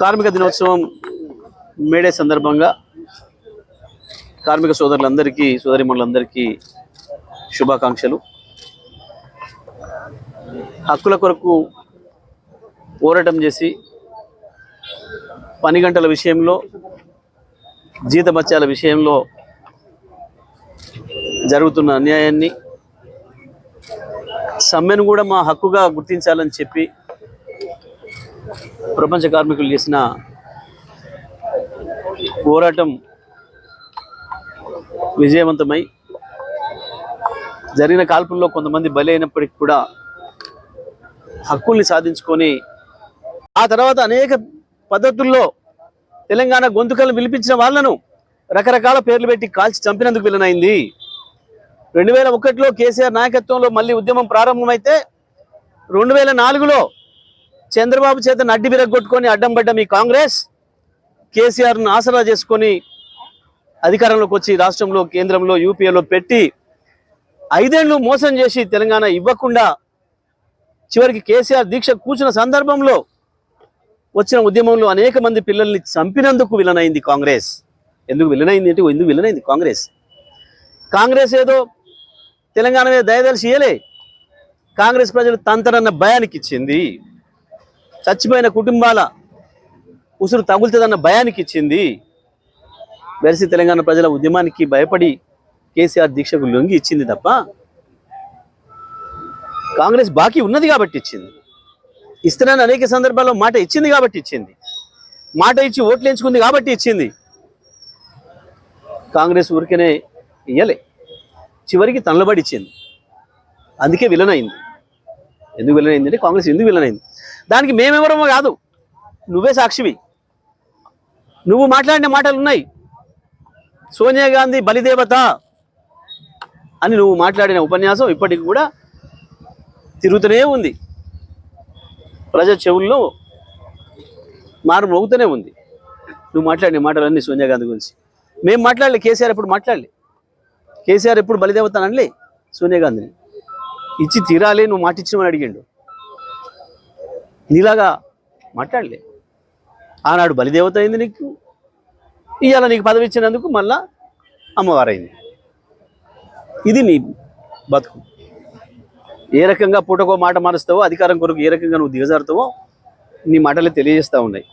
కార్మిక దినోత్సవం మేడే సందర్భంగా కార్మిక సోదరులందరికీ సోదరిమణులందరికీ శుభాకాంక్షలు. హక్కుల కొరకు పోరాటం చేసి పని గంటల విషయంలో జీతమత్యాల విషయంలో జరుగుతున్న అన్యాయాన్ని సమ్మెను కూడా మా హక్కుగా గుర్తించాలని చెప్పి ప్రపంచ కార్మికులు చేసిన పోరాటం విజయవంతమై జరిగిన కాల్పుల్లో కొంతమంది బలి అయినప్పటికీ కూడా హక్కుల్ని సాధించుకొని ఆ తర్వాత అనేక పద్ధతుల్లో తెలంగాణ గొంతుకలను పిలిపించిన వాళ్ళను రకరకాల పేర్లు పెట్టి కాల్చి చంపినందుకు విలనైంది రెండు వేల ఒకటిలో కేసీఆర్ నాయకత్వంలో మళ్ళీ ఉద్యమం ప్రారంభమైతే రెండు వేల నాలుగులో చంద్రబాబు చేత నడ్డి విరగొట్టుకొని అడ్డం పడ్డ మీ కాంగ్రెస్. కేసీఆర్ను ఆసరా చేసుకొని అధికారంలోకి వచ్చి రాష్ట్రంలో కేంద్రంలో యూపీఏలో పెట్టి ఐదేళ్ళు మోసం చేసి తెలంగాణ ఇవ్వకుండా చివరికి కేసీఆర్ దీక్ష కూర్చున్న సందర్భంలో వచ్చిన ఉద్యమంలో అనేక మంది పిల్లల్ని చంపినందుకు విలనైంది కాంగ్రెస్. ఎందుకు విలనైంది అంటే ఎందుకు విలనైంది కాంగ్రెస్? కాంగ్రెస్ ఏదో తెలంగాణ మీద దయదలిసి ఇయ్యలే. కాంగ్రెస్ ప్రజలు తంతరన్న భయానికి ఇచ్చింది. చచ్చిపోయిన కుటుంబాల ఉసురు తగులుతుందన్న భయానికి ఇచ్చింది. వెరసి తెలంగాణ ప్రజల ఉద్యమానికి భయపడి కేసీఆర్ దీక్షకు లొంగి ఇచ్చింది తప్ప కాంగ్రెస్ బాకీ ఉన్నది కాబట్టి ఇచ్చింది. ఇస్తున్నాను అనేక సందర్భాల్లో మాట ఇచ్చింది కాబట్టి ఇచ్చింది. మాట ఇచ్చి ఓట్లు ఎంచుకుంది కాబట్టి ఇచ్చింది. కాంగ్రెస్ ఊరికనే ఇయ్యలే. చివరికి తనలబడి ఇచ్చింది. అందుకే విలన్ అయింది. ఎందుకు విలన్ అయింది అంటే కాంగ్రెస్ ఎందుకు విలన్ అయింది? దానికి మేమెవరమో కాదు. నువ్వే సాక్షివి. నువ్వు మాట్లాడిన మాటలు ఉన్నాయి సోనియా గాంధీ బలిదేవత అని నువ్వు మాట్లాడిన ఉపన్యాసం ఇప్పటికి కూడా తిరుగుతూనే ఉంది. ప్రజ చెవుల్లో మారు మోగుతూనే ఉంది. నువ్వు మాట్లాడిన మాటలన్నీ సోనియా గాంధీ గురించి. మేము మాట్లాడలే కేసీఆర్ ఎప్పుడు మాట్లాడలే. కేసీఆర్ ఎప్పుడు బలిదేవత అనలే సోనియా గాంధీని. ఇచ్చి తీరాలి నువ్వు మాటిచ్చినవని అడిగిండు. నీలాగా మాట్లాడలే. ఆనాడు బలిదేవత అయింది నీకు ఇవాళ నీకు పదవి ఇచ్చినందుకు మళ్ళా అమ్మవారైంది. ఇది నీ బతుకు. ఏ రకంగా పూటకో మాట మారుస్తావో అధికారం కొరకు ఏ రకంగా నువ్వు దిగజారుతావో నీ మాటలే తెలియజేస్తూ ఉన్నాయి.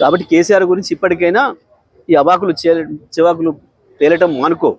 కాబట్టి కేసీఆర్ గురించి ఇప్పటికైనా ఈ అవాకులు చే చివాకులు తేలటం మానుకో.